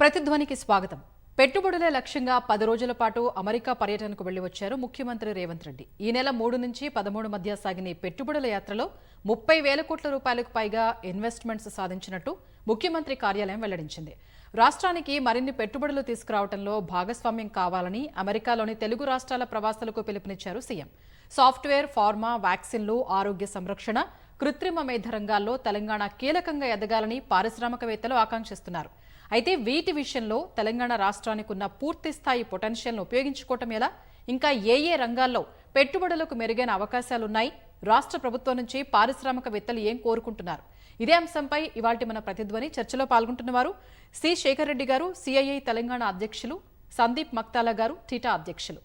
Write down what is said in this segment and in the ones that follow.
ప్రతిధ్వనికి స్వాగతం. పెట్టుబడులే లక్ష్యంగా పది రోజుల పాటు అమెరికా పర్యటనకు వెళ్ళి వచ్చారు ముఖ్యమంత్రి రేవంత్ రెడ్డి. ఈ నెల మూడు నుంచి పదమూడు మధ్య సాగిన పెట్టుబడుల యాత్రలో ముప్పై వేల కోట్ల రూపాయలకు పైగా ఇన్వెస్ట్మెంట్స్ సాధించినట్టు ముఖ్యమంత్రి కార్యాలయం వెల్లడించింది. రాష్ట్రానికి మరిన్ని పెట్టుబడులు తీసుకురావడంలో భాగస్వామ్యం కావాలని అమెరికాలోని తెలుగు రాష్ట్రాల ప్రవాసాలకు పిలుపునిచ్చారు సీఎం. సాఫ్ట్వేర్ ఫార్మా వ్యాక్సిన్లు ఆరోగ్య సంరక్షణ కృత్రిమ మేధ రంగాల్లో తెలంగాణ కీలకంగా ఎదగాలని పారిశ్రామికవేత్తలు ఆకాంక్షిస్తున్నారు. అయితే వీటి విషయంలో తెలంగాణ రాష్ట్రానికి ఉన్న పూర్తి స్థాయి పొటెన్షియల్ను ఉపయోగించుకోవటం ఎలా? ఇంకా ఏ ఏ రంగాల్లో పెట్టుబడులకు మెరుగైన అవకాశాలున్నాయి? రాష్ట్ర ప్రభుత్వం నుంచి పారిశ్రామికవేత్తలు ఏం కోరుకుంటున్నారు? ఇదే అంశంపై ఇవాటి మన ప్రతిధ్వని చర్చలో పాల్గొంటున్నవారు సి శేఖర్ రెడ్డి గారు సిఐఐ తెలంగాణ అధ్యక్షులు సందీప్ మక్తాలా గారు టీటా అధ్యక్షులు.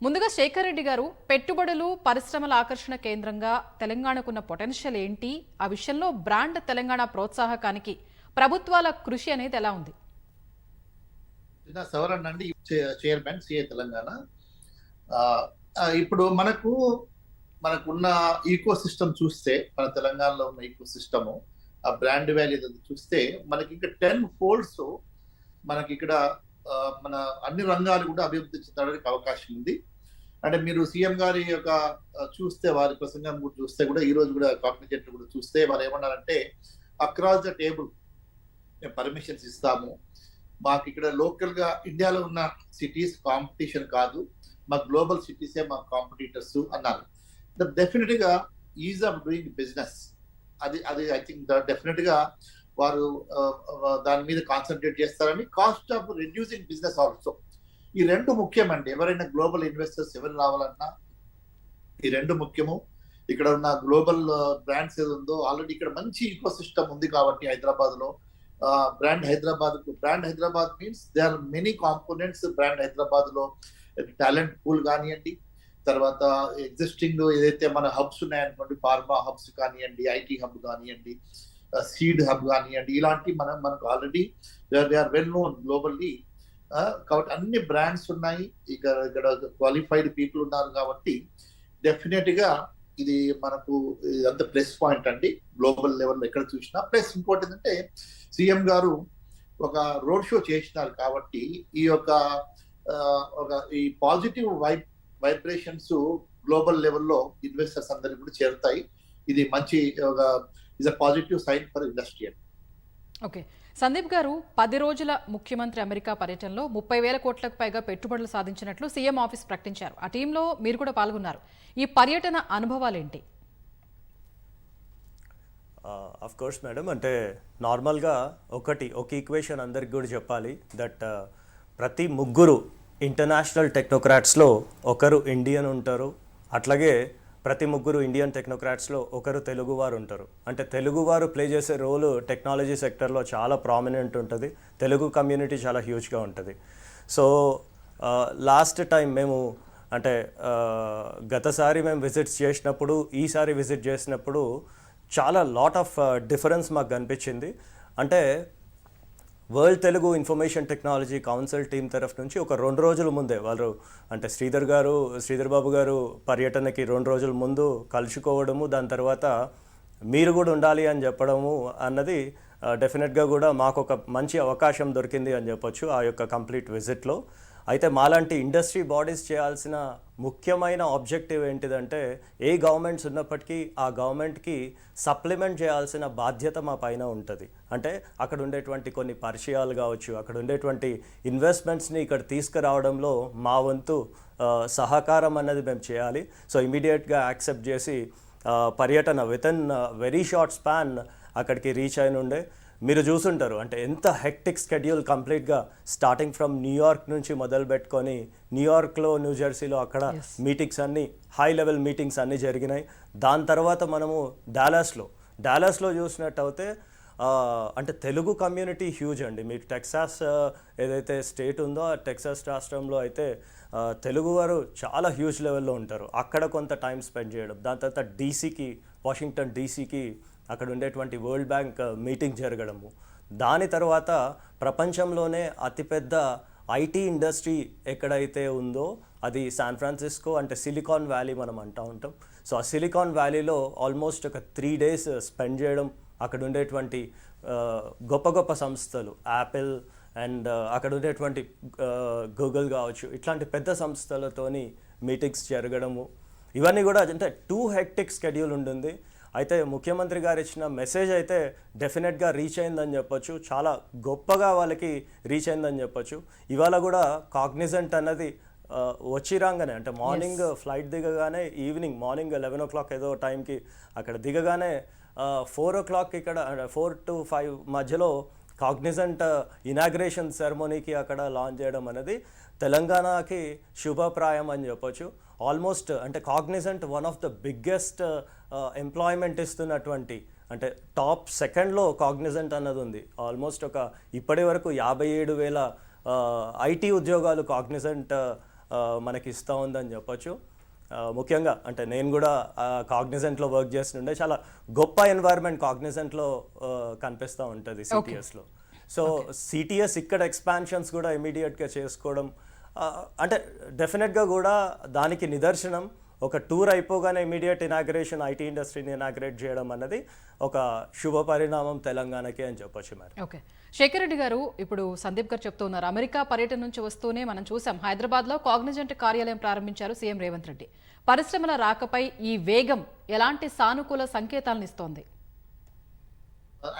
ముందుగా శేఖర్ రెడ్డి గారు పెట్టుబడులు పరిశ్రమల ఆకర్షణ కేంద్రంగా తెలంగాణకున్న పొటెన్షియల్ ఏంటి? ఆ విషయంలో బ్రాండ్ తెలంగాణ ప్రోత్సాహకానికి ప్రభుత్వాల కృషి అనేది ఎలా ఉంది? చిన్న సవరణ అండి చైర్మన్ సిఏ తెలంగాణ. ఇప్పుడు మనకు మనకున్న ఈకో సిస్టమ్ చూస్తే మన తెలంగాణలో ఉన్న ఈకో సిస్టము ఆ బ్రాండ్ వాల్యూ చూస్తే మనకి ఇంకా టెన్ ఫోల్డ్స్ మనకి ఇక్కడ మన అన్ని రంగాలు కూడా అభివృద్ధి చెందడానికి అవకాశం ఉంది. అంటే మీరు సీఎం గారి యొక్క చూస్తే వారి ప్రసంగం కూడా చూస్తే కూడా ఈ రోజు కూడా కాగ్నిజెంట్ కూడా చూస్తే వారు ఏమన్నారంటే అక్రాస్ ద టేబుల్ మేము పర్మిషన్స్ ఇస్తాము. మాకు ఇక్కడ లోకల్గా ఇండియాలో ఉన్న సిటీస్ కాంపిటీషన్ కాదు. మా గ్లోబల్ సిటీసే మా కాంపిటీటర్స్ అన్నారు. డెఫినెట్గా ఈజ్ ఆఫ్ డూయింగ్ బిజినెస్ అది అది ఐ థింక్ డెఫినెట్గా వారు దాని మీద కాన్సన్ట్రేట్ చేస్తారని cost of reducing business also ఈ రెండు ముఖ్యమండి. ఎవరైనా గ్లోబల్ ఇన్వెస్టర్స్ ఎవరు రావాలన్నా ఈ రెండు ముఖ్యము. ఇక్కడ ఉన్న గ్లోబల్ బ్రాండ్స్ ఏది ఉందో ఆల్రెడీ ఇక్కడ మంచి ఈకో సిస్టమ్ ఉంది కాబట్టి హైదరాబాద్లో brand Hyderabad brand Hyderabad means they are many components brand హైదరాబాద్లో టాలెంట్ పూల్ కానివ్వండి తర్వాత ఎగ్జిస్టింగ్ ఏదైతే మన హబ్స్ ఉన్నాయనుకోండి ఫార్మా హబ్స్ కానివ్వండి ఐటీ హబ్ కానివ్వండి సీడ్ హబ్ కానివ్వండి ఇలాంటి మనం మనకు already they are well known globally కాబట్టి అన్ని బ్రాండ్స్ ఉన్నాయి. ఇక్కడ ఇక్కడ క్వాలిఫైడ్ పీపుల్ ఉన్నారు కాబట్టి డెఫినెట్గా ఇది మనకు అంత ప్లస్ పాయింట్ అండి. గ్లోబల్ లెవెల్లో ఎక్కడ చూసినా. ప్లస్ ఇంకోటి ఏంటంటే సీఎం గారు ఒక రోడ్ షో చేసినారు కాబట్టి ఈ యొక్క ఒక ఈ పాజిటివ్ వైబ్ వైబ్రేషన్స్ గ్లోబల్ లెవెల్లో ఇన్వెస్టర్స్ అందరికి కూడా చేరుతాయి. ఇది మంచి ఒక is a positive sign for industry okay Sandeep గారు పది రోజుల ముఖ్యమంత్రి అమెరికా పర్యటనలో ముప్పై వేల కోట్లకు పైగా పెట్టుబడులు సాధించినట్లు సీఎం ఆఫీస్ ప్రకటించారు. ఆ టీంలో మీరు కూడా పాల్గొన్నారు. ఈ పర్యటన అనుభవాలేంటి? అఫ్ కోర్స్ మేడం అంటే నార్మల్గా ఒకటి ఒక ఈక్వేషన్ అందరికి కూడా చెప్పాలి దట్ ప్రతి ముగ్గురు ఇంటర్నేషనల్ టెక్నోక్రాట్స్లో ఒకరు ఇండియన్ ఉంటారు. అట్లాగే ప్రతి ముగ్గురు ఇండియన్ టెక్నోక్రాట్స్లో ఒకరు తెలుగువారు ఉంటారు. అంటే తెలుగువారు ప్లే చేసే రోలు టెక్నాలజీ సెక్టర్లో చాలా ప్రామినెంట్ ఉంటుంది. తెలుగు కమ్యూనిటీ చాలా హ్యూజ్గా ఉంటుంది. సో లాస్ట్ టైం మేము అంటే గతసారి మేము విజిట్స్ చేసినప్పుడు ఈసారి విజిట్ చేసినప్పుడు చాలా లాట్ ఆఫ్ డిఫరెన్స్ మాకు కనిపించింది. అంటే world Telugu information technology council team తరఫు నుంచి ఒక రెండు రోజుల ముందే వాళ్ళు అంటే శ్రీధర్ గారు శ్రీధర్ బాబు గారు పర్యటనకి రెండు రోజుల ముందు కలుసుకోవడము దాని తర్వాత మీరు కూడా ఉండాలి అని చెప్పడము అన్నది డెఫినెట్గా కూడా మాకు ఒక మంచి అవకాశం దొరికింది అని చెప్పొచ్చు ఆ యొక్క కంప్లీట్ విజిట్లో అయితే మాలాంటి ఇండస్ట్రీ బాడీస్ చేయాల్సిన ముఖ్యమైన ఆబ్జెక్టివ్ ఏంటిదంటే ఏ గవర్నమెంట్స్ ఉన్నప్పటికీ ఆ గవర్నమెంట్కి సప్లిమెంట్ చేయాల్సిన బాధ్యత మా పైన ఉంటుంది. అంటే అక్కడ ఉండేటువంటి కొన్ని పరిచయాలు కావచ్చు అక్కడ ఉండేటువంటి ఇన్వెస్ట్మెంట్స్ని ఇక్కడ తీసుకురావడంలో మా వంతు సహకారం అన్నది మేము చేయాలి. సో ఇమీడియట్గా యాక్సెప్ట్ చేసి పర్యటన with in very short span అక్కడికి రీచ్ అయిన ఉండే మీరు చూసుంటారు. అంటే ఎంత హెక్టిక్ స్కెడ్యూల్ కంప్లీట్గా స్టార్టింగ్ ఫ్రమ్ న్యూయార్క్ నుంచి మొదలు పెట్టుకొని న్యూయార్క్లో న్యూ జెర్సీలో అక్కడ మీటింగ్స్ అన్నీ హై లెవెల్ మీటింగ్స్ అన్నీ జరిగినాయి. దాని తర్వాత మనము డాలస్లో డాలస్లో చూసినట్టు అయితే ఆ, అంటే తెలుగు కమ్యూనిటీ హ్యూజ్ అండి. మీకు టెక్సాస్ ఏదైతే స్టేట్ ఉందో ఆ టెక్సాస్ రాష్ట్రంలో అయితే తెలుగు వారు చాలా హ్యూజ్ లెవెల్లో ఉంటారు. అక్కడ కొంత టైం స్పెండ్ చేయడం. దాని తర్వాత డీసీకి వాషింగ్టన్ డీసీకి అక్కడ ఉండేటువంటి వరల్డ్ బ్యాంక్ మీటింగ్ జరగడము. దాని తర్వాత ప్రపంచంలోనే అతిపెద్ద ఐటీ ఇండస్ట్రీ ఎక్కడైతే ఉందో అది శాన్ ఫ్రాన్సిస్కో అంటే సిలికాన్ వ్యాలీ మనం అంటూ ఉంటాం. సో ఆ సిలికాన్ వ్యాలీలో ఆల్మోస్ట్ ఒక త్రీ డేస్ స్పెండ్ చేయడం అక్కడ ఉండేటువంటి uh, గొప్ప గొప్ప సంస్థలు యాపిల్ అండ్ uh, అక్కడ ఉండేటువంటి uh, గూగుల్ కావచ్చు ఇట్లాంటి పెద్ద సంస్థలతోని మీటింగ్స్ జరగడము. ఇవన్నీ కూడా అంటే టూ హెక్టిక్ స్కెడ్యూల్ ఉంటుంది. అయితే ముఖ్యమంత్రి గారు ఇచ్చిన మెసేజ్ అయితే డెఫినెట్గా రీచ్ అయిందని చెప్పొచ్చు. చాలా గొప్పగా వాళ్ళకి రీచ్ అయిందని చెప్పొచ్చు. ఇవాళ కూడా కాగ్నిజెంట్ అన్నది వచ్చి రాగానే అంటే మార్నింగ్ ఫ్లైట్ దిగగానే evening morning eleven o'clock ఏదో టైంకి అక్కడ దిగగానే ఫోర్ ఓ క్లాక్ ఇక్కడ ఫోర్ టు ఫైవ్ మధ్యలో కాగ్నిజెంట్ ఇనాగ్రేషన్ సెరమోనీకి అక్కడ లాంచ్ చేయడం అనేది తెలంగాణకి శుభప్రాయం అని చెప్పొచ్చు. ఆల్మోస్ట్ అంటే Cognizant one of the biggest employment ఇస్తున్నటువంటి అంటే టాప్ సెకండ్లో కాగ్నిజెంట్ అన్నది ఉంది. ఆల్మోస్ట్ ఒక ఇప్పటి వరకు యాభై ఏడు వేల ఐటీ ఉద్యోగాలు కాగ్నిజెంట్ మనకి ఇస్తూ ఉందని చెప్పొచ్చు. ముఖ్యంగా అంటే నేను కూడా కాగ్నిజెంట్లో వర్క్ చేస్తుండే. చాలా గొప్ప ఎన్వైర్న్మెంట్ కాగ్నిజెంట్లో కనిపిస్తూ ఉంటుంది సిటిఎస్లో సో సిటిఎస్ ఇక్కడ ఎక్స్పాన్షన్స్ కూడా ఇమీడియట్గా చేసుకోవడం అంటే డెఫినెట్గా కూడా దానికి నిదర్శనం ఒక టూర్ అయిపోగానే ఇమీడియట్ ఇనాగ్రేషన్ ఐటీ ఇండస్ట్రీని ఇనాగ్రేట్ చేయడం అన్నది ఒక శుభ పరిణామం తెలంగాణకి అని చెప్పొచ్చు మరి. ఓకే. శేఖర్ రెడ్డి గారు ఇప్పుడు సందీప్ గారు చెప్తూ ఉన్నారు. అమెరికా పర్యటన నుంచి వస్తూనే మనం చూసాం. హైదరాబాద్లో కాగ్నిజెంట్ కార్యాలయం ప్రారంభించారు సీఎం రేవంత్ రెడ్డి. పరిశ్రమల రాకపై ఈ వేగం ఎలాంటి సానుకూల సంకేతాలను ఇస్తోంది?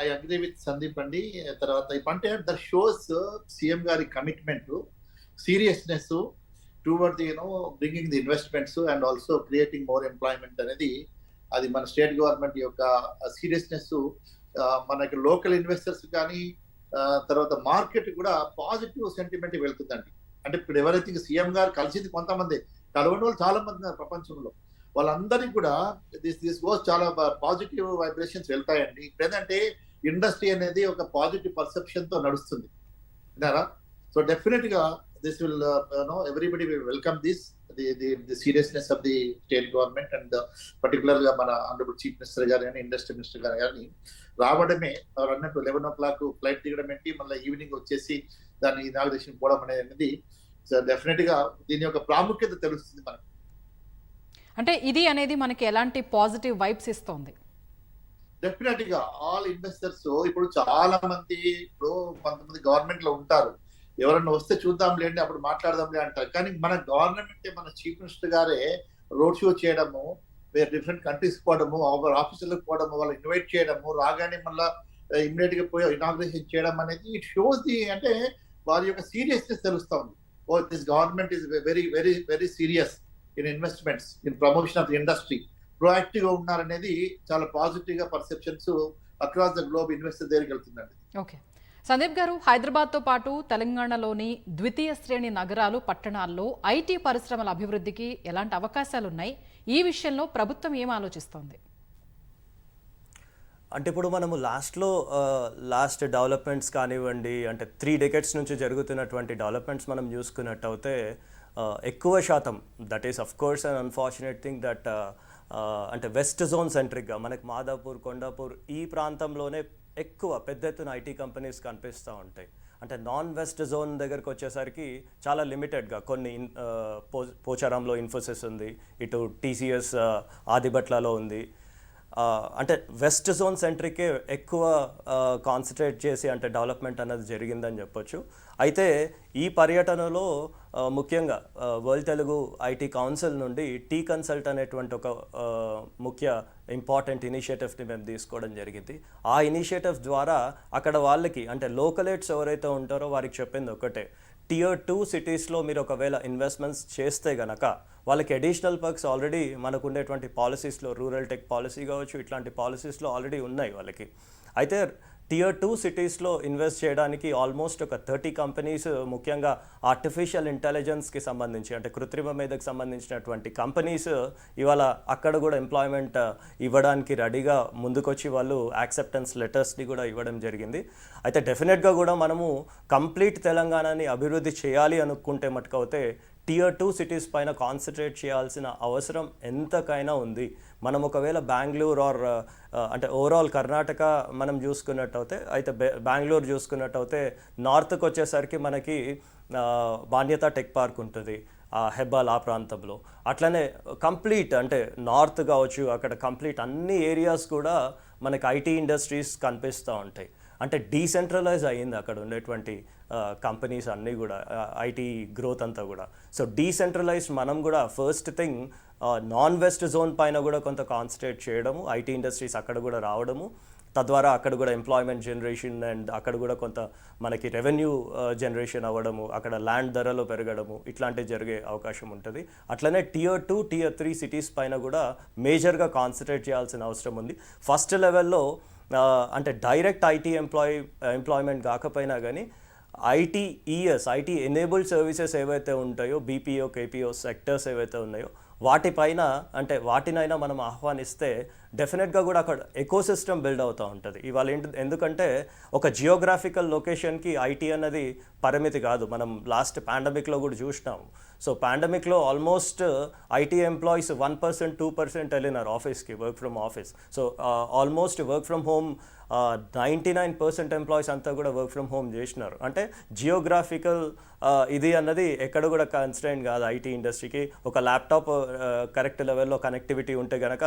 ఐ అగ్రీ విత్ సందీప్ అండి. తర్వాత అంటే షోస్ సీఎం గారి commitment seriousness toward the you know bringing the investments and also creating more employment అనేది అది మన స్టేట్ గవర్నమెంట్ యొక్క సీరియస్నెస్ మనకి లోకల్ ఇన్వెస్టర్స్ కానీ తర్వాత మార్కెట్ కూడా పాజిటివ్ సెంటిమెంట్ వెళ్తుందండి. అంటే ఇప్పుడు ఎవరైతే సీఎం గారు కలిసింది కొంతమంది కలవని వాళ్ళు చాలా మంది ఉన్నారు ప్రపంచంలో. వాళ్ళందరికీ కూడా దిస్ దిస్ గోస్ చాలా పాజిటివ్ వైబ్రేషన్స్ వెళ్తాయండి. ఇప్పుడు ఏంటంటే ఇండస్ట్రీ అనేది ఒక పాజిటివ్ పర్సెప్షన్తో నడుస్తుంది. సో డెఫినెట్గా this will no everybody will welcome this the the the seriousness of the state government and పర్టికులర్గా మన ఆనరబుల్ చీఫ్ మినిస్టర్ గారు కానీ ఇండస్ట్రీ మినిస్టర్ గారు కానీ రావడమే వారు అన్నట్టు లెవెన్ ఓ క్లాక్ ఫ్లైట్ దిగడం ఏంటి మళ్ళీ ఈవినింగ్ వచ్చేసి దాన్ని ఇనాగ్రేషన్ పోవడం అనేది డెఫినెట్గా దీని యొక్క ప్రాముఖ్యత తెలుస్తుంది మనకు. అంటే ఇది అనేది మనకి ఎలాంటి పాజిటివ్ వైబ్స్ ఇస్తోంది? డెఫినెట్గా ఆల్ ఇన్వెస్టర్స్ ఇప్పుడు చాలా మంది ఇప్పుడు కొంతమంది గవర్నమెంట్లో ఉంటారు. ఎవరన్నా వస్తే చూద్దాంలేండి అప్పుడు మాట్లాడదాంలే అంటారు. కానీ మన గవర్నమెంట్ మన చీఫ్ మినిస్టర్ గారే రోడ్ షో చేయడము వేరే డిఫరెంట్ కంట్రీస్ పోవడము ఆఫీసులకు పోవడము వాళ్ళు ఇన్వైట్ చేయడము రాగానే మళ్ళీ ఇమ్మీడియట్గా పోయి ఇనాగ్రేషన్ చేయడం అనేది ఇట్ షోస్ ది అంటే వారి యొక్క సీరియస్నెస్ తెలుస్తా ఉంది. ఓ this government is very very very serious in investments in promotion of industry. ప్రొయాక్టివ్గా ఉన్నారనేది చాలా పాజిటివ్గా perceptions across the globe investor దగ్గరికి వెళ్తుందండి. ఓకే. సందీప్ గారు హైదరాబాద్తో పాటు తెలంగాణలోని ద్వితీయ శ్రేణి నగరాలు పట్టణాల్లో ఐటీ పరిశ్రమల అభివృద్ధికి ఎలాంటి అవకాశాలు ఉన్నాయి ఈ విషయంలో ప్రభుత్వం ఏం ఆలోచిస్తోంది? అంటే ఇప్పుడు మనము లాస్ట్లో లాస్ట్ డెవలప్మెంట్స్ కానివ్వండి అంటే త్రీ డెకెట్స్ నుంచి జరుగుతున్నటువంటి డెవలప్మెంట్స్ మనం చూసుకున్నట్టయితే ఎక్కువ శాతం that is of course and unfortunate thing that అంటే వెస్ట్ జోన్ సెంట్రిక్గా మనకి మాదాపూర్ కొండాపూర్ ఈ ప్రాంతంలోనే ఎక్కువ పెద్ద ఎత్తున ఐటీ కంపెనీస్ కనిపిస్తూ ఉంటాయి. అంటే నాన్ వెస్ట్ జోన్ దగ్గరకు వచ్చేసరికి చాలా లిమిటెడ్గా కొన్ని ఇన్- పో పోచారంలో ఇన్ఫోసిస్ ఉంది ఇటు టీసీఎస్ ఆదిబట్లలో ఉంది. అంటే వెస్ట్ జోన్ సెంట్రికే ఎక్కువ కాన్సన్ట్రేట్ చేసి అంటే డెవలప్మెంట్ అనేది జరిగిందని చెప్పొచ్చు. అయితే ఈ పర్యటనలో ముఖ్యంగా వరల్డ్ తెలుగు ఐటీ కౌన్సిల్ నుండి టీ కన్సల్ట్ అనేటువంటి ఒక ముఖ్య ఇంపార్టెంట్ ఇనిషియేటివ్ని మేము తీసుకోవడం జరిగింది. ఆ ఇనిషియేటివ్ ద్వారా అక్కడ వాళ్ళకి అంటే లోకలేట్స్ ఎవరైతే ఉంటారో వారికి చెప్పింది ఒకటే. టియర్ టూ సిటీస్లో మీరు ఒకవేళ ఇన్వెస్ట్మెంట్స్ చేస్తే గనక వాళ్ళకి అడిషనల్ పర్క్స్ ఆల్రెడీ మనకు ఉండేటువంటి పాలసీస్లో రూరల్ టెక్ పాలసీ కావచ్చు ఇట్లాంటి పాలసీస్లో ఆల్రెడీ ఉన్నాయి వాళ్ళకి. అయితే టియర్ టూ సిటీస్లో ఇన్వెస్ట్ చేయడానికి ఆల్మోస్ట్ ఒక థర్టీ కంపెనీస్ ముఖ్యంగా ఆర్టిఫిషియల్ ఇంటెలిజెన్స్కి సంబంధించి అంటే కృత్రిమ మేధకు సంబంధించినటువంటి కంపెనీస్ ఇవాళ అక్కడ కూడా ఎంప్లాయ్మెంట్ uh, ఇవ్వడానికి రెడీగా ముందుకొచ్చి వాళ్ళు యాక్సెప్టెన్స్ లెటర్స్ని కూడా ఇవ్వడం జరిగింది. అయితే డెఫినెట్గా కూడా మనము కంప్లీట్ తెలంగాణని అభివృద్ధి చేయాలి అనుకుంటే మటుకైతే టియర్ టూ సిటీస్ పైన కాన్సన్ట్రేట్ చేయాల్సిన అవసరం ఎంతకైనా ఉంది. మనం ఒకవేళ బెంగళూరు ఆర్ uh, uh, అంటే ఓవరాల్ కర్ణాటక మనం చూసుకున్నట్టయితే అయితే బె- బెంగళూరు చూసుకున్నట్టయితే నార్త్కి వచ్చేసరికి మనకి uh, ఆ, టెక్ పార్క్ ఉంటుంది ఆ హెబ్బాల్ ఆ ప్రాంతంలో. అట్లనే కంప్లీట్ అంటే నార్త్ కావచ్చు అక్కడ కంప్లీట్ అన్ని ఏరియాస్ కూడా మనకి ఐటీ ఇండస్ట్రీస్ కనిపిస్తూ ఉంటాయి. అంటే డీసెంట్రలైజ్ అయ్యింది అక్కడ ఉండేటువంటి కంపెనీస్ అన్నీ కూడా ఐటీ గ్రోత్ అంతా కూడా. సో డీసెంట్రలైజ్డ్ మనం కూడా first thing non west zone పైన కూడా కొంత కాన్సన్ట్రేట్ చేయడము ఐటీ ఇండస్ట్రీస్ అక్కడ కూడా రావడము. తద్వారా అక్కడ కూడా ఎంప్లాయ్మెంట్ జనరేషన్ అండ్ అక్కడ కూడా కొంత మనకి రెవెన్యూ జనరేషన్ అవ్వడము అక్కడ ల్యాండ్ ధరలు పెరగడము ఇట్లాంటివి జరిగే అవకాశం ఉంటుంది. అట్లనే tier two tier three cities పైన కూడా మేజర్గా కాన్సన్ట్రేట్ చేయాల్సిన అవసరం ఉంది. ఫస్ట్ లెవెల్లో అంటే డైరెక్ట్ ఐటీ ఎంప్లాయ్ ఎంప్లాయ్మెంట్ కాకపోయినా కానీ ఐటీఈఎస్ ఐటీ ఎనేబుల్డ్ సర్వీసెస్ ఏవైతే ఉంటాయో బీపీఓ కేపీఓ సెక్టర్స్ ఏవైతే ఉన్నాయో వాటిపైన అంటే వాటినైనా మనం ఆహ్వానిస్తే డెఫినెట్గా కూడా అక్కడ ఎకోసిస్టమ్ బిల్డ్ అవుతూ ఉంటుంది. ఇవాళ ఏంటి ఎందుకంటే ఒక జియోగ్రాఫికల్ లొకేషన్కి ఐటీ అన్నది పరిమితి కాదు. మనం లాస్ట్ పాండమిక్లో కూడా చూసినాం. So పాండమిక్లో almost IT employees one percent two percent వెళ్ళినారు ఆఫీస్కి work from office so almost work from home ninety nine percent employees అంతా కూడా వర్క్ ఫ్రమ్ హోమ్ చేసినారు. అంటే జియోగ్రాఫికల్ uh, ఇది అన్నది ఎక్కడ కూడా కన్స్టెంట్ కాదు ఐటీ ఇండస్ట్రీకి ఒక ల్యాప్టాప్ కరెక్ట్ లెవెల్లో కనెక్టివిటీ ఉంటే కనుక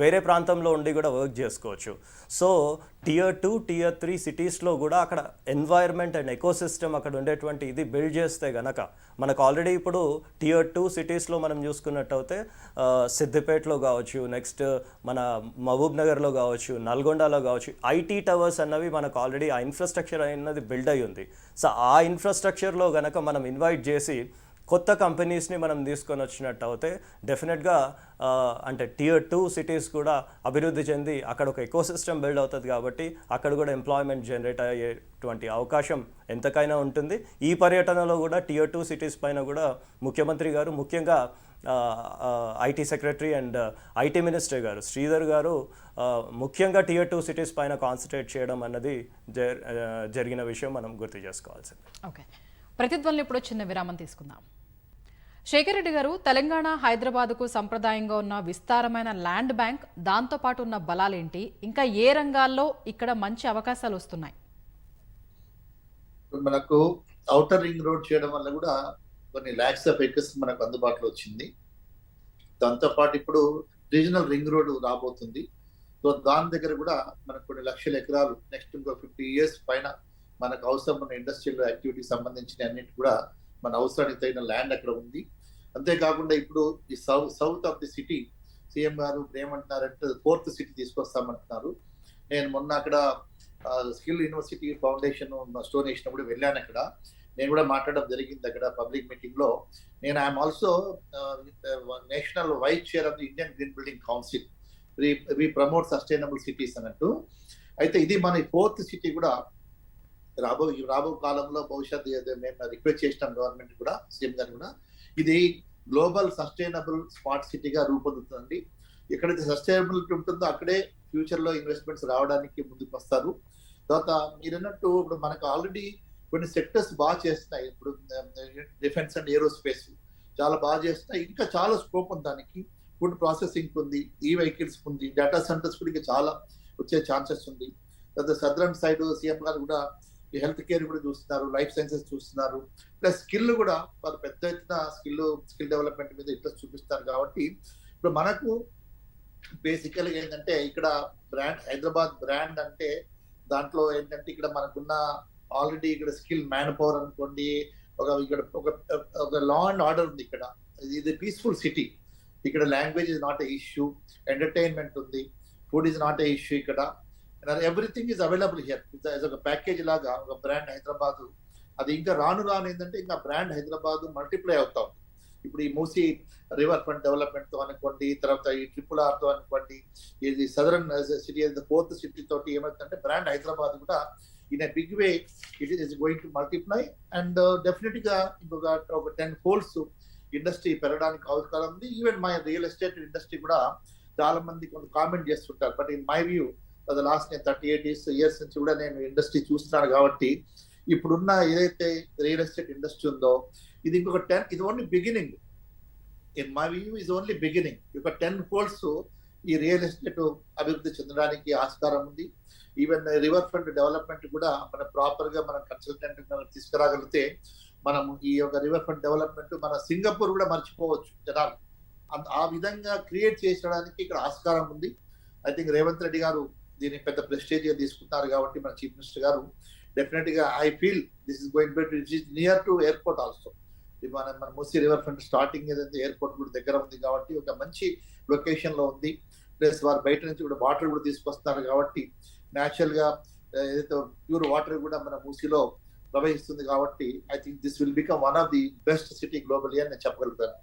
వేరే ప్రాంతంలో ఉండి కూడా వర్క్ చేసుకోవచ్చు. So tier two tier three సిటీస్లో కూడా అక్కడ ఎన్వైర్న్మెంట్ అండ్ ఎకోసిస్టమ్ అక్కడ ఉండేటువంటి ఇది బిల్డ్ చేస్తే గనక మనకు ఆల్రెడీ ఇప్పుడు టియర్ టూ సిటీస్లో మనం చూసుకున్నట్టయితే సిద్దిపేటలో కావచ్చు నెక్స్ట్ మన మహబూబ్ నగర్లో కావచ్చు నల్గొండలో కావచ్చు ఐటీ టవర్స్ అన్నవి మనకు ఆల్రెడీ ఆ ఇన్ఫ్రాస్ట్రక్చర్ అన్నది బిల్డ్ అయి ఉంది సో ఆ ఇన్ఫ్రాస్ట్రక్చర్లో గనక మనం ఇన్వైట్ చేసి కొత్త కంపెనీస్ని మనం తీసుకొని వచ్చినట్టు అయితే డెఫినెట్గా అంటే టియర్ టూ సిటీస్ కూడా అభివృద్ధి చెంది అక్కడ ఒక ఎకో సిస్టమ్ బిల్డ్ అవుతుంది కాబట్టి అక్కడ కూడా ఎంప్లాయ్మెంట్ జనరేట్ అయ్యేటువంటి అవకాశం ఎంతకైనా ఉంటుంది. ఈ పర్యటనలో కూడా టియర్ టూ సిటీస్ పైన కూడా ముఖ్యమంత్రి గారు ముఖ్యంగా IT secretary and IT minister గారు శ్రీధర్ గారు ముఖ్యంగా టియర్ టూ సిటీస్ పైన కాన్సన్ట్రేట్ చేయడం అన్నది జర్- జరిగిన విషయం మనం గుర్తు చేసుకోవాల్సింది. ఓకే. ప్రతిధ్వనులు ఇప్పుడు చిన్న విరామం తీసుకుందాం. శేఖర్ రెడ్డి గారు తెలంగాణ హైదరాబాద్కు సంప్రదాయంగా ఉన్న విస్తారమైన ల్యాండ్ బ్యాంక్ దాంతోపాటు ఉన్న బలాలేంటి? ఇంకా ఏ రంగాల్లో ఇక్కడ మంచి అవకాశాలు వస్తున్నాయి? ఇప్పుడు మనకు అవుటర్ రింగ్ రోడ్ చేయడం వల్ల కూడా కొన్ని ల్యాక్స్ ఆఫ్ ఎకర్స్ మనకు అందుబాటులో వచ్చింది. దాంతోపాటు ఇప్పుడు రీజనల్ రింగ్ రోడ్ రాబోతుంది. సో దాని దగ్గర కూడా మనకు కొన్ని లక్షల ఎకరాలు నెక్స్ట్ ఇంకో ఫిఫ్టీ ఇయర్స్ పైన మనకు అవసరం ఉన్న ఇండస్ట్రియల్ యాక్టివిటీ సంబంధించిన అన్నిటి కూడా మన అవసరానికి తగిన ల్యాండ్ అక్కడ ఉంది. అంతేకాకుండా ఇప్పుడు ఈ south south of the city CM గారు ఏమంటున్నారంటే ఫోర్త్ సిటీ తీసుకొస్తామంటున్నారు. నేను మొన్న అక్కడ స్కిల్ యూనివర్సిటీ ఫౌండేషన్ స్టోన్ వేసినప్పుడు వెళ్ళాను అక్కడ. నేను కూడా మాట్లాడడం జరిగింది అక్కడ పబ్లిక్ మీటింగ్లో నేను I'm also national vice chair of the Indian green building council. We promote sustainable cities అన్నట్టు. అయితే ఇది మన ఫోర్త్ సిటీ కూడా రాబో ఈ రాబో కాలంలో భవిష్యత్ ఏదో మేము రిక్వెస్ట్ చేసినాం గవర్నమెంట్ కూడా సీఎం గారు కూడా ఇది గ్లోబల్ సస్టైనబుల్ స్మార్ట్ సిటీగా రూపొందుతుంది. ఎక్కడైతే సస్టైనబిలిటీ ఉంటుందో అక్కడే ఫ్యూచర్లో ఇన్వెస్ట్మెంట్స్ రావడానికి ముందుకు వస్తారు. తర్వాత మీరన్నట్టు ఇప్పుడు మనకు ఆల్రెడీ కొన్ని సెక్టర్స్ బాగా చేస్తున్నాయి. ఇప్పుడు డిఫెన్స్ అండ్ ఏరోస్పేస్ చాలా బాగా చేస్తున్నాయి. ఇంకా చాలా స్కోప్ ఉంది దానికి. ఫుడ్ ప్రాసెసింగ్ ఉంది ఈ వెహికల్స్ ఉంది డేటా సెంటర్స్ కూడా ఇంకా చాలా వచ్చే ఛాన్సెస్ ఉంది. తర్వాత సదరన్ సైడ్ సీఎం గారు కూడా ఈ హెల్త్ కేర్ కూడా చూస్తున్నారు లైఫ్ సైన్సెస్ చూస్తున్నారు. ప్లస్ స్కిల్ కూడా వాళ్ళు పెద్ద ఎత్తున స్కిల్ స్కిల్ డెవలప్మెంట్ మీద ఇంట్రెస్ట్ చూపిస్తారు కాబట్టి ఇప్పుడు మనకు బేసికల్గా ఏంటంటే ఇక్కడ బ్రాండ్ హైదరాబాద్ బ్రాండ్ అంటే దాంట్లో ఏంటంటే ఇక్కడ మనకున్న ఆల్రెడీ ఇక్కడ స్కిల్ మ్యాన్ పవర్ అనుకోండి ఒక ఇక్కడ ఒక ఒక లా అండ్ ఆర్డర్ ఉంది ఇక్కడ. ఇది పీస్ఫుల్ సిటీ ఇక్కడ language is not a issue entertainment ఉంది. Food is not a issue ఇక్కడ. ఎవ్రీథింగ్ ఈజ్ అవైలబుల్ హియర్ ఒక ప్యాకేజ్ లాగా ఒక బ్రాండ్ హైదరాబాద్. అది ఇంకా రాను రాను ఏంటంటే ఇంకా బ్రాండ్ హైదరాబాద్ మల్టిప్లై అవుతా ఉంది. ఇప్పుడు ఈ మూసీ రివర్ ఫ్రంట్ డెవలప్మెంట్తో అనుకోండి తర్వాత ఈ ట్రిపుల్ ఆర్తో అనుకోండి ఇది సదరన్ సిటీ ఫోర్త్ సిటీ తోటి ఏమవుతుందంటే బ్రాండ్ హైదరాబాద్ కూడా in a big way it is going to multiply and డెఫినెట్గా ఇంకొక ఒక టెన్ ఫోల్స్ ఇండస్ట్రీ పెరగడానికి అవకాశం ఉంది. Even my real estate industry కూడా చాలా మంది కొంత కామెంట్ చేస్తుంటారు. But in my view the last నేను థర్టీ ఎయిట్ ఇయర్స్ ఇయర్స్ నుంచి కూడా నేను ఇండస్ట్రీ చూస్తున్నాను కాబట్టి ఇప్పుడున్న ఏదైతే రియల్ ఎస్టేట్ ఇండస్ట్రీ ఉందో ఇది ఇంకొక టెన్ ఇది only beginning in my view is only beginning ఒక టెన్ ఫోల్డ్స్ ఈ రియల్ ఎస్టేట్ అభివృద్ధి చెందడానికి ఆస్కారం ఉంది. ఈవెన్ రివర్ ఫ్రంట్ డెవలప్మెంట్ కూడా మన ప్రాపర్గా మన కన్సల్టెంట్ తీసుకురాగలిగితే మనం ఈ యొక్క రివర్ ఫ్రంట్ డెవలప్మెంట్ మన సింగపూర్ కూడా మర్చిపోవచ్చు జనాలు. ఆ విధంగా క్రియేట్ చేసడానికి ఇక్కడ ఆస్కారం ఉంది. ఐ థింక్ రేవంత్ రెడ్డి గారు దీన్ని పెద్ద ప్రెస్టేజ్గా తీసుకుంటారు కాబట్టి మన చీఫ్ మినిస్టర్ గారు. డెఫినెట్గా I feel this is going bet it is near to airport also మన మన మూసీ రివర్ ఫ్రంట్ స్టార్టింగ్ ఏదైతే ఎయిర్పోర్ట్ కూడా దగ్గర ఉంది కాబట్టి ఒక మంచి లొకేషన్లో ఉంది. ప్లస్ వారు బయట నుంచి కూడా వాటర్ కూడా తీసుకొస్తారు కాబట్టి న్యాచురల్గా ఏదైతే ప్యూర్ వాటర్ కూడా మన మూసీలో ప్రవహిస్తుంది కాబట్టి I think this will become one of the best city globally అని నేను చెప్పగలుగుతాను.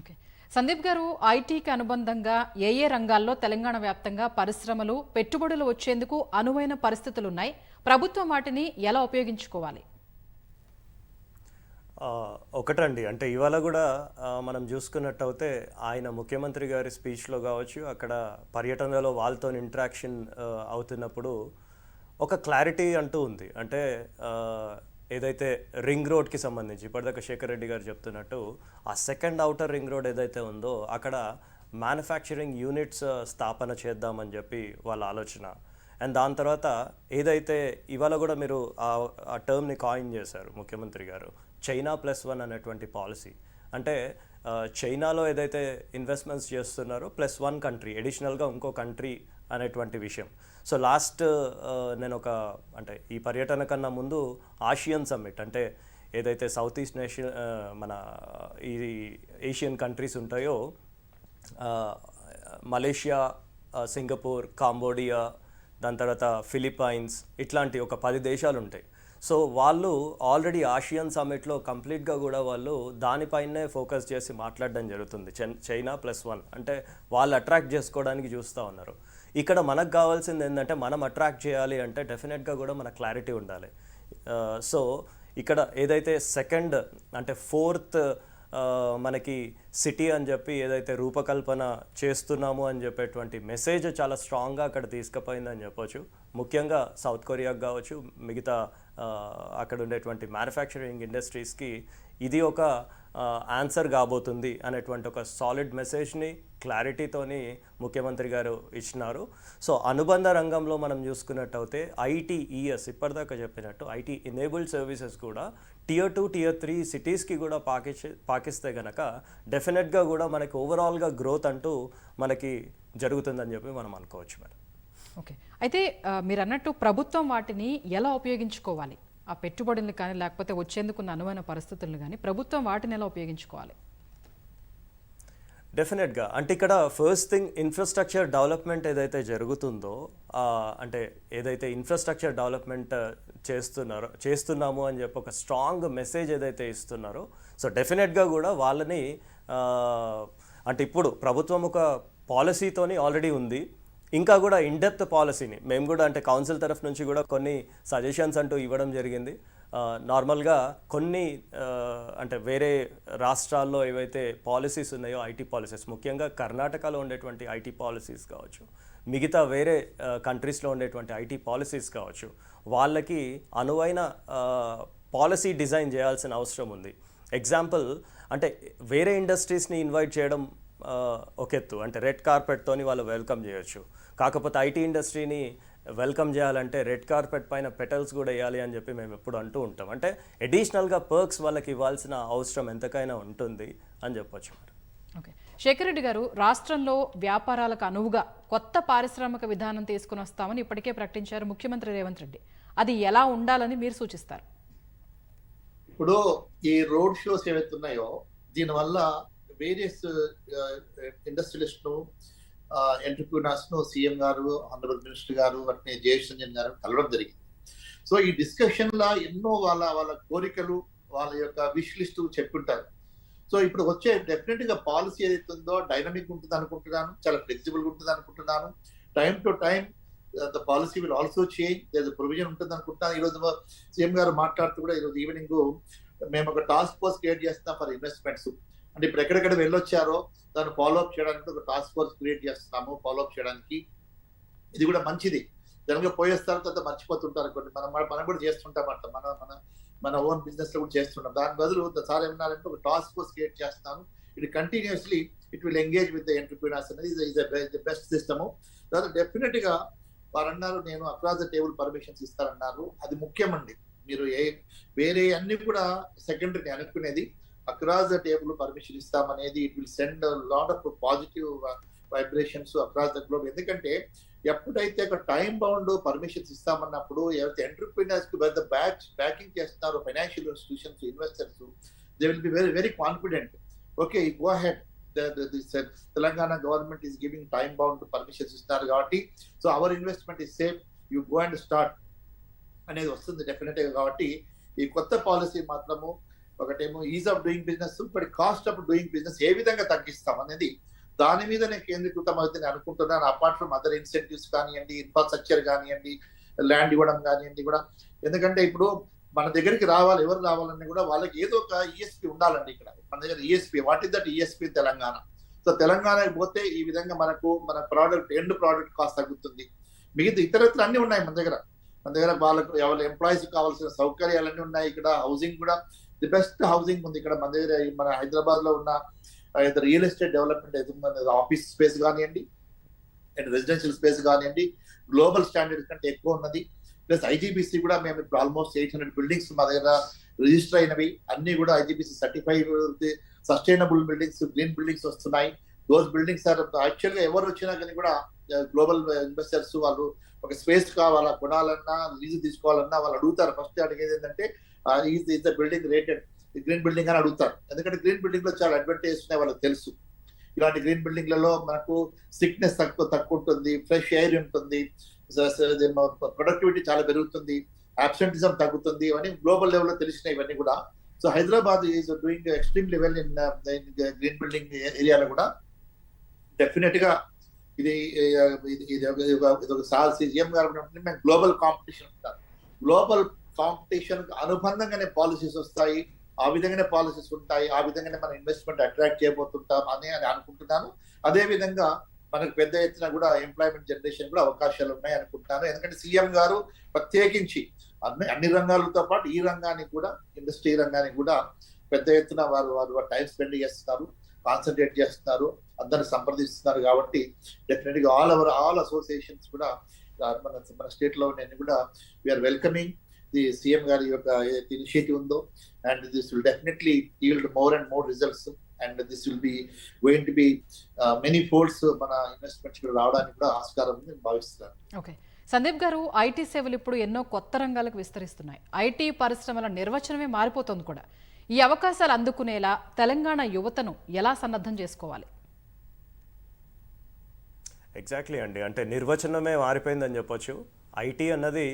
ఓకే సందీప్ గారు ఐటీకి అనుబంధంగా ఏ ఏ రంగాల్లో తెలంగాణ వ్యాప్తంగా పరిశ్రమలు పెట్టుబడులు వచ్చేందుకు అనువైన పరిస్థితులు ఉన్నాయి ప్రభుత్వం వాటిని ఎలా ఉపయోగించుకోవాలి? ఒకటండి. అంటే ఇవాళ కూడా మనం చూసుకున్నట్టయితే ఆయన ముఖ్యమంత్రి గారి స్పీచ్లో కావచ్చు అక్కడ పర్యటనలో వాళ్ళతో ఇంటరాక్షన్ అవుతున్నప్పుడు ఒక క్లారిటీ అంటూ ఉంది. అంటే ఏదైతే రింగ్ రోడ్కి సంబంధించి ఇప్పటిదాకా శేఖర్ రెడ్డి గారు చెప్తున్నట్టు ఆ సెకండ్ అవుటర్ రింగ్ రోడ్ ఏదైతే ఉందో అక్కడ మ్యానుఫ్యాక్చరింగ్ యూనిట్స్ స్థాపన చేద్దామని చెప్పి వాళ్ళ ఆలోచన. అండ్ దాని తర్వాత ఏదైతే ఇవాళ కూడా మీరు ఆ ఆ టర్మ్ని కాయిన్ చేశారు ముఖ్యమంత్రి గారు చైనా ప్లస్ వన్ అనేటువంటి పాలసీ. అంటే చైనాలో ఏదైతే ఇన్వెస్ట్మెంట్స్ చేస్తున్నారో ప్లస్ వన్ కంట్రీ ఎడిషనల్గా ఇంకో కంట్రీ అనేటువంటి విషయం. సో లాస్ట్ నేను ఒక అంటే ఈ పర్యటన కన్నా ముందు ఆసియన్ సమ్మిట్ అంటే ఏదైతే సౌత్ ఈస్ట్ నేషన్ మన ఈ ఏషియన్ కంట్రీస్ ఉంటాయో మలేషియా సింగపూర్ కాంబోడియా దాని తర్వాత ఫిలిప్పైన్స్ ఇట్లాంటి ఒక పది దేశాలు ఉంటాయి సో వాళ్ళు ఆల్రెడీ ఆసియన్ సమ్మిట్లో కంప్లీట్గా కూడా వాళ్ళు దానిపైనే ఫోకస్ చేసి మాట్లాడడం జరుగుతుంది. చైనా ప్లస్ వన్ అంటే వాళ్ళు అట్రాక్ట్ చేసుకోవడానికి చూస్తూ ఉన్నారు. ఇక్కడ మనకు కావాల్సింది ఏంటంటే మనం అట్రాక్ట్ చేయాలి అంటే డెఫినెట్గా కూడా మన క్లారిటీ ఉండాలి. Uh, సో ఇక్కడ ఏదైతే సెకండ్ అంటే ఫోర్త్ uh, మనకి సిటీ అని చెప్పి ఏదైతే రూపకల్పన చేస్తున్నాము అని చెప్పేటువంటి మెసేజ్ చాలా స్ట్రాంగ్గా అక్కడ తీసుకుపోయిందని చెప్పొచ్చు. ముఖ్యంగా సౌత్ కొరియాకి కావచ్చు మిగతా uh, అక్కడ ఉండేటువంటి మ్యానుఫ్యాక్చరింగ్ ఇండస్ట్రీస్కి ఇది ఒక ఆన్సర్ కాబోతుంది అనేటువంటి ఒక సాలిడ్ మెసేజ్ని క్లారిటీతోని ముఖ్యమంత్రి గారు ఇచ్చినారు. సో అనుబంధ రంగంలో మనం చూసుకున్నట్టయితే ఐటీఈఎస్ ఇప్పటిదాకా చెప్పినట్టు ఐటీ ఎనేబుల్డ్ సర్వీసెస్ కూడా టియర్ టూ టియర్ త్రీ సిటీస్కి కూడా పాకిస్తే పాకిస్తే గనక డెఫినెట్గా కూడా మనకి ఓవరాల్గా గ్రోత్ అంటూ మనకి జరుగుతుందని చెప్పి మనం అనుకోవచ్చు మేడం. ఓకే అయితే మీరు అన్నట్టు ప్రభుత్వం వాటిని ఎలా ఉపయోగించుకోవాలి? ఆ పెట్టుబడులను కానీ లేకపోతే వచ్చేందుకున్న అనువైన పరిస్థితులను కానీ ప్రభుత్వం వాటిని ఎలా ఉపయోగించుకోవాలి. డెఫినెట్గా అంటే ఇక్కడ ఫస్ట్ థింగ్ ఇన్ఫ్రాస్ట్రక్చర్ డెవలప్మెంట్ ఏదైతే జరుగుతుందో అంటే ఏదైతే ఇన్ఫ్రాస్ట్రక్చర్ డెవలప్మెంట్ చేస్తున్నారో చేస్తున్నాము అని చెప్పి ఒక స్ట్రాంగ్ మెసేజ్ ఏదైతే ఇస్తున్నారో సో డెఫినెట్గా కూడా వాళ్ళని అంటే ఇప్పుడు ప్రభుత్వం ఒక పాలసీతోని ఆల్రెడీ ఉంది. ఇంకా కూడా ఇన్డెప్త్ పాలసీని మేము కూడా అంటే కౌన్సిల్ తరఫు నుంచి కూడా కొన్ని సజెషన్స్ అంటూ ఇవ్వడం జరిగింది. నార్మల్గా కొన్ని అంటే వేరే రాష్ట్రాల్లో ఏవైతే పాలసీస్ ఉన్నాయో ఐటీ పాలసీస్ ముఖ్యంగా కర్ణాటకలో ఉండేటువంటి ఐటీ పాలసీస్ కావచ్చు మిగతా వేరే కంట్రీస్లో ఉండేటువంటి ఐటీ పాలసీస్ కావచ్చు వాళ్ళకి అనువైన పాలసీ డిజైన్ చేయాల్సిన అవసరం ఉంది. ఎగ్జాంపుల్ అంటే వేరే ఇండస్ట్రీస్ని ఇన్వైట్ చేయడం ఆ, ఒక ఎత్తు. అంటే రెడ్ కార్పెట్తోని వాళ్ళు వెల్కమ్ చేయొచ్చు. కాకపోతే ఐటీ ఇండస్ట్రీని వెల్కమ్ చేయాలంటే రెడ్ కార్పెట్ పైన పెటల్స్ కూడా వేయాలి అని చెప్పి మేము ఎప్పుడు అంటూ ఉంటాం. అంటే అడిషనల్గా పర్క్స్ వాళ్ళకి ఇవ్వాల్సిన అవసరం ఎంతకైనా ఉంటుంది అని చెప్పొచ్చు మరి. ఓకే. శేఖర్ రెడ్డి గారు రాష్ట్రంలో వ్యాపారాలకు అనువుగా కొత్త పారిశ్రామిక విధానం తీసుకుని వస్తామని ఇప్పటికే ప్రకటించారు ముఖ్యమంత్రి రేవంత్ రెడ్డి. అది ఎలా ఉండాలని మీరు సూచిస్తారు? ఇప్పుడు ఈ రోడ్ షోస్ ఏవైతే ఉన్నాయో దీనివల్ల వేరియస్ ఇండస్ట్రియలిస్ట్ను ఎంటర్ప్రీనర్స్ను ను సీఎం గారు ఆనరబుల్ మినిస్టర్ గారు అట్నే జయేష్ గారు కలవడం జరిగింది. సో ఈ డిస్కషన్లో ఎన్నో వాళ్ళ వాళ్ళ కోరికలు వాళ్ళ యొక్క విష్ లిస్ట్ చెప్పుంటారు. సో ఇప్పుడు వచ్చే డెఫినెట్గా పాలసీ ఏదైతే ఉందో డైనమిక్ ఉంటుంది అనుకుంటున్నాను చాలా ఫ్లెక్సిబుల్ ఉంటుంది అనుకుంటున్నాను. Time to time the policy will also change there provision ఉంటుంది అనుకుంటున్నాను. ఈరోజు సీఎం గారు మాట్లాడుతూ కూడా ఈరోజు ఈవినింగ్ మేము ఒక టాస్క్ ఫోర్స్ క్రియేట్ చేస్తున్నాం ఫర్ ఇన్వెస్ట్మెంట్స్ అంటే ఇప్పుడు ఎక్కడెక్కడ వెళ్ళొచ్చారో దాన్ని ఫాలో అప్ చేయడానికి ఒక టాస్క్ ఫోర్స్ క్రియేట్ చేస్తున్నాము ఫాలో అప్ చేయడానికి. ఇది కూడా మంచిది. జనరల్గా పోయేస్తారు తర్వాత మర్చిపోతుంటారు కొన్ని. మనం మనం కూడా చేస్తుంటాం అట్లా. మన మన మన ఓన్ బిజినెస్లో కూడా చేస్తుంటాం. దాని బదులు సార్ ఏమన్నారంటే ఒక టాస్క్ ఫోర్స్ క్రియేట్ చేస్తాను ఇది continuously it will engage with the entrepreneurs అనేది ఇది బెస్ట్ సిస్టము తర్వాత డెఫినెట్గా వారు అన్నారు నేను అక్రాస్ ద టేబుల్ పర్మిషన్స్ ఇస్తారన్నారు అది ముఖ్యమండి మీరు ఏ వేరే అన్ని కూడా సెకండరీ అనుకునేది. Across the table permission ఇస్తామనేది it will send lot of positive vibrations across the globe ఎందుకంటే ఎప్పుడైతే ఒక టైం బౌండ్ పర్మిషన్స్ ఇస్తామన్నప్పుడు ఎవరైతే ఎంటర్ప్రీనర్స్కి పెద్ద బ్యాచ్ బ్యాకింగ్ చేస్తున్నారో financial institutions investors they will be very very confident okay go head Telangana government is giving time bound permissions ఇస్తున్నారు కాబట్టి so our investment is safe you go and start అనేది వస్తుంది డెఫినెట్గా కాబట్టి ఈ కొత్త పాలసీ మాత్రము ఒకటేమో ease of doing business but cost of doing business ఏ విధంగా తగ్గిస్తాం అనేది దాని మీద నేను కేంద్రీకృతం అవుతుంది అనుకుంటున్నాను. అపార్ట్ ఫ్రమ్ అదర్ ఇన్సెంటివ్స్ కానివ్వండి ఇన్ఫ్రాస్ట్రక్చర్ కానివ్వండి ల్యాండ్ ఇవ్వడం కానివ్వండి కూడా. ఎందుకంటే ఇప్పుడు మన దగ్గరికి రావాలి ఎవరు రావాలని కూడా వాళ్ళకి ఏదో ఒక ఈఎస్పి ఉండాలండి ఇక్కడ. మన దగ్గర ESP what is that ESP Telangana? So తెలంగాణకి పోతే ఈ విధంగా మనకు మన ప్రోడక్ట్ ఎండ్ ప్రోడక్ట్ కాస్ట్ తగ్గుతుంది. మిగతా ఇతరత్ర అన్ని ఉన్నాయి మన దగ్గర. మన దగ్గర వాళ్ళకు ఎవరి ఎంప్లాయీస్ కావాల్సిన సౌకర్యాలన్నీ ఉన్నాయి ఇక్కడ హౌసింగ్ కూడా. ది బెస్ట్ హౌసింగ్ ఉంది ఇక్కడ మన దగ్గర మన హైదరాబాద్లో ఉన్న రియల్ ఎస్టేట్ డెవలప్మెంట్ ఏదైతే ఆఫీస్ స్పేస్ కానివ్వండి అండ్ రెసిడెన్షియల్ స్పేస్ కానివ్వండి గ్లోబల్ స్టాండర్డ్ కంటే ఎక్కువ ఉన్నది. ప్లస్ ఐటీబీసీ కూడా మేము ఇప్పుడు ఆల్మోస్ట్ ఎయిట్ హండ్రెడ్ బిల్డింగ్స్ మా దగ్గర రిజిస్టర్ అయినవి. అన్ని కూడా IGBC certified sustainable buildings green buildings వస్తున్నాయి. దోస్ బిల్డింగ్స్ ఆర్ యాక్చువల్గా ఎవరు వచ్చినా కానీ కూడా గ్లోబల్ ఇన్వెస్టర్స్ వాళ్ళు ఒక స్పేస్ కావాలా కొనాలన్నా లీజ్ తీసుకోవాలన్నా వాళ్ళు అడుగుతారు. ఫస్ట్ అడిగేది ఏంటంటే is is the building rated green building అని అడుగుతారు ఎందుకంటే గ్రీన్ బిల్డింగ్లో చాలా అడ్వాంటేజ్ ఉన్నాయి వాళ్ళకి తెలుసు. ఇలాంటి గ్రీన్ బిల్డింగ్లలో మనకు సిక్నెస్ తక్కువ తక్కువ ఉంటుంది ఫ్రెష్ ఎయిర్ ఉంటుంది ప్రొడక్టివిటీ చాలా పెరుగుతుంది అబ్సెంటిజం తగ్గుతుంది ఇవన్నీ గ్లోబల్ లెవెల్లో తెలిసినాయి ఇవన్నీ కూడా. So Hyderabad is doing extreme level in green building ఏరియాలో కూడా. డెఫినెట్గా ఇది ఇది ఒక- ఇది సాల్ సీఎం గారు మేము గ్లోబల్ కాంపిటీషన్ ఉంటారు గ్లోబల్ కాంపిటీషన్ అనుబంధంగానే పాలసీస్ వస్తాయి ఆ విధంగానే పాలసీస్ ఉంటాయి ఆ విధంగానే మన ఇన్వెస్ట్మెంట్ అట్రాక్ట్ చేయబోతుంటాం అని అని అనుకుంటున్నాను. అదే విధంగా మనకు పెద్ద ఎత్తున కూడా ఎంప్లాయ్మెంట్ జనరేషన్ కూడా అవకాశాలు ఉన్నాయి అనుకుంటున్నాను ఎందుకంటే సీఎం గారు ప్రత్యేకించి అన్ని అన్ని రంగాలతో పాటు ఈ రంగానికి కూడా ఇండస్ట్రీ రంగానికి కూడా పెద్ద ఎత్తున వారు వారు టైం స్పెండ్ చేస్తున్నారు కాన్సన్ట్రేట్ చేస్తున్నారు అందరిని సంప్రదిస్తున్నారు కాబట్టి డెఫినెట్గా ఆల్ అవర్ ఆల్ అసోసియేషన్స్ కూడా మన మన స్టేట్లో లో కూడా వీఆర్ వెల్కమింగ్ ది సీఎం గారి యొక్క ఇనిషియేటివ్ ఉందో and this will definitely yield more and more results and this will be going to be many folds మన ఇన్వెస్ట్మెంట్స్ రావడానికి కూడా ఆస్కారం ఉంది నేను భావిస్తున్నాను ఓకే సందీప్ గారు ఐటీ సేవలు ఇప్పుడు ఎన్నో కొత్త రంగాలకు విస్తరిస్తున్నాయి. ఐటీ పరిశ్రమల నిర్వచనమే మారిపోతుంది కూడా. ఈ అవకాశాలు అందుకునేలా తెలంగాణ యువతను ఎలా సన్నద్ధం చేసుకోవాలి? ఎగ్జాక్ట్లీ అండి. అంటే నిర్వచనమే మారిపోయిందని చెప్పొచ్చు. ఐటీ అన్నది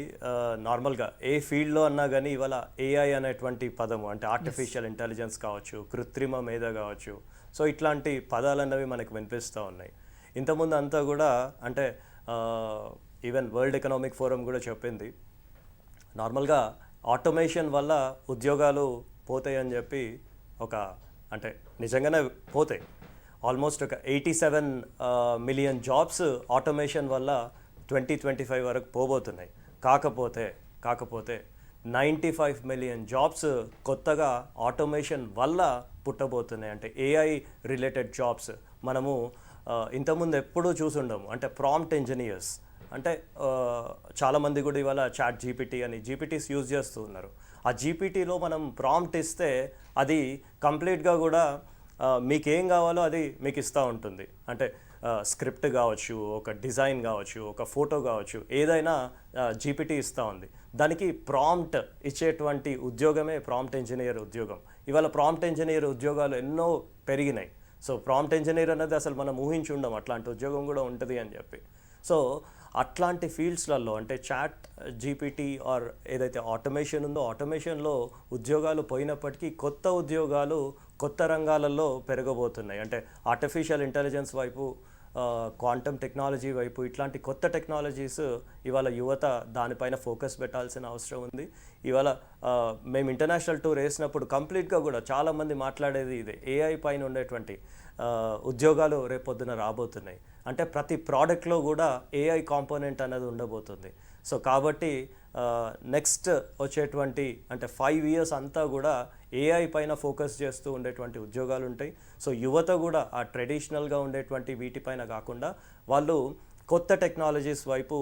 నార్మల్గా ఏ ఫీల్డ్లో అన్నా కానీ ఇవాళ ఏఐ అనేటువంటి పదము అంటే ఆర్టిఫిషియల్ ఇంటెలిజెన్స్ కావచ్చు కృత్రిమ మేధ కావచ్చు సో ఇట్లాంటి పదాలు అన్నవి మనకు వినిపిస్తూ ఉన్నాయి. ఇంతకుముందు అంతా కూడా అంటే ఈవెన్ వరల్డ్ ఎకనామిక్ ఫోరం కూడా చెప్పింది నార్మల్గా ఆటోమేషన్ వల్ల ఉద్యోగాలు పోతాయని చెప్పి ఒక అంటే నిజంగానే పోతాయి. ఆల్మోస్ట్ ఒక eighty seven million jobs automation వల్ల ట్వంటీ ట్వంటీ ఫైవ్ వరకు పోబోతున్నాయి. కాకపోతే కాకపోతే నైంటీ ఫైవ్ మిలియన్ జాబ్స్ కొత్తగా ఆటోమేషన్ వల్ల పుట్టబోతున్నాయి. అంటే ఏఐ రిలేటెడ్ జాబ్స్. మనము ఇంతకుముందు ఎప్పుడూ చూసుండము. అంటే ప్రాంప్ట్ ఇంజనీర్స్. అంటే చాలామంది కూడా ఇవాళ చాట్ జీపీటీ అని జీపీటీస్ యూజ్ చేస్తూ ఉన్నారు ఆ జీపీటీలో మనం ప్రాంప్ట్ ఇస్తే అది కంప్లీట్గా కూడా మీకేం మీకు ఏం కావాలో అది మీకు ఇస్తూ ఉంటుంది. అంటే స్క్రిప్ట్ కావచ్చు ఒక డిజైన్ కావచ్చు ఒక ఫోటో కావచ్చు ఏదైనా జీపీటీ ఇస్తూ ఉంది. దానికి ప్రాంప్ట్ ఇచ్చేటువంటి ఉద్యోగమే ప్రాంప్ట్ ఇంజనీర్ ఉద్యోగం. ఇవాళ ప్రాంప్ట్ ఇంజనీర్ ఉద్యోగాలు ఎన్నో పెరిగినాయి. సో ప్రాంప్ట్ ఇంజనీర్ అనేది అసలు మనం ఊహించి ఉండం అట్లాంటి ఉద్యోగం కూడా ఉంటుంది అని చెప్పి. సో అట్లాంటి ఫీల్డ్స్లలో అంటే చాట్ జీపీటీ ఆర్ ఏదైతే ఆటోమేషన్ ఉందో ఆటోమేషన్లో ఉద్యోగాలు పోయినప్పటికీ కొత్త ఉద్యోగాలు కొత్త రంగాలలో పెరగబోతున్నాయి. అంటే ఆర్టిఫిషియల్ ఇంటెలిజెన్స్ వైపు క్వాంటమ్ టెక్నాలజీ వైపు ఇట్లాంటి కొత్త టెక్నాలజీస్ ఇవాళ యువత దానిపైన ఫోకస్ పెట్టాల్సిన అవసరం ఉంది. ఇవాళ మేము ఇంటర్నేషనల్ టూర్ వేసినప్పుడు కంప్లీట్గా కూడా చాలామంది మాట్లాడేది ఇదే. ఏఐ పైన ఉండేటువంటి ఉద్యోగాలు రేపొద్దున రాబోతున్నాయి. అంటే ప్రతి ప్రోడక్ట్లో కూడా ఏఐ కాంపోనెంట్ అనేది ఉండబోతుంది. సో కాబట్టి నెక్స్ట్ వచ్చేటువంటి అంటే ఫైవ్ ఇయర్స్ అంతా కూడా ఏఐ పైన ఫోకస్ చేస్తూ ఉండేటువంటి ఉద్యోగాలు ఉంటాయి. సో యువత కూడా ఆ ట్రెడిషనల్గా ఉండేటువంటి వీటిపైన కాకుండా వాళ్ళు కొత్త టెక్నాలజీస్ వైపు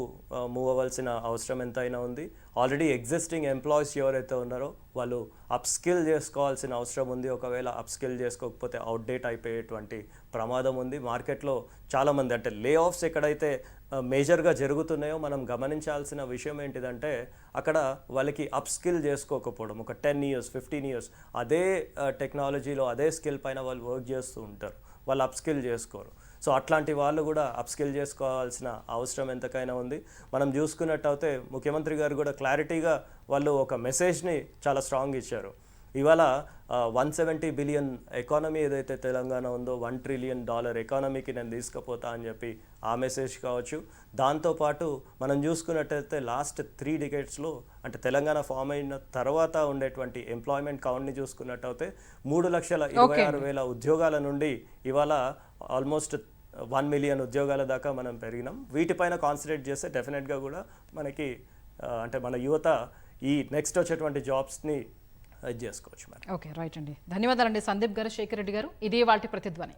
మూవ్ అవ్వాల్సిన అవసరం ఎంతైనా ఉంది. ఆల్రెడీ ఎగ్జిస్టింగ్ ఎంప్లాయీస్ ఎవరైతే ఉన్నారో వాళ్ళు అప్స్కిల్ చేసుకోవాల్సిన అవసరం ఉంది. ఒకవేళ అప్స్కిల్ చేసుకోకపోతే అవుట్డేట్ అయిపోయేటువంటి ప్రమాదం ఉంది. మార్కెట్లో చాలామంది అంటే లే ఆఫ్స్ ఎక్కడైతే మేజర్గా జరుగుతున్నాయో మనం గమనించాల్సిన విషయం ఏంటిదంటే అక్కడ వాళ్ళకి అప్స్కిల్ చేసుకోకపోవడం. ఒక టెన్ ఇయర్స్ ఫిఫ్టీన్ ఇయర్స్ అదే టెక్నాలజీలో అదే స్కిల్ పైన వాళ్ళు వర్క్ చేస్తూ ఉంటారు. వాళ్ళు అప్స్కిల్ చేసుకోరు. సో అట్లాంటి వాళ్ళు కూడా అప్స్కిల్ చేసుకోవాల్సిన అవసరం ఎంతకైనా ఉంది. మనం చూసుకున్నట్టయితే ముఖ్యమంత్రి గారు కూడా క్లారిటీగా వాళ్ళు ఒక మెసేజ్ని చాలా స్ట్రాంగ్ ఇచ్చారు. ఇవాళ వన్ సెవెంటీ బిలియన్ ఎకానమీ ఏదైతే తెలంగాణ ఉందో వన్ ట్రిలియన్ డాలర్ ఎకానమీకి నేను తీసుకుపోతా అని చెప్పి ఆ మెసేజ్ కావచ్చు. దాంతోపాటు మనం చూసుకున్నట్టయితే లాస్ట్ త్రీ డికేట్స్లో అంటే తెలంగాణ ఫామ్ అయిన తర్వాత ఉండేటువంటి ఎంప్లాయ్మెంట్ కౌంట్ని చూసుకున్నట్టయితే మూడు లక్షల ఇరవై ఆరు వేల ఉద్యోగాల నుండి ఇవాళ ఆల్మోస్ట్ వన్ మిలియన్ ఉద్యోగాల దాకా మనం పెరిగినాం. వీటిపైన కాన్సన్ట్రేట్ చేస్తే డెఫినెట్గా కూడా మనకి అంటే మన యువత ఈ నెక్స్ట్ వచ్చేటువంటి జాబ్స్ని చేసుకోవచ్చు మరి. ఓకే రైట్ అండి. ధన్యవాదాలండి. సందీప్ గారు శేఖర్ రెడ్డి గారు. ఇది వాటి ప్రతిధ్వని.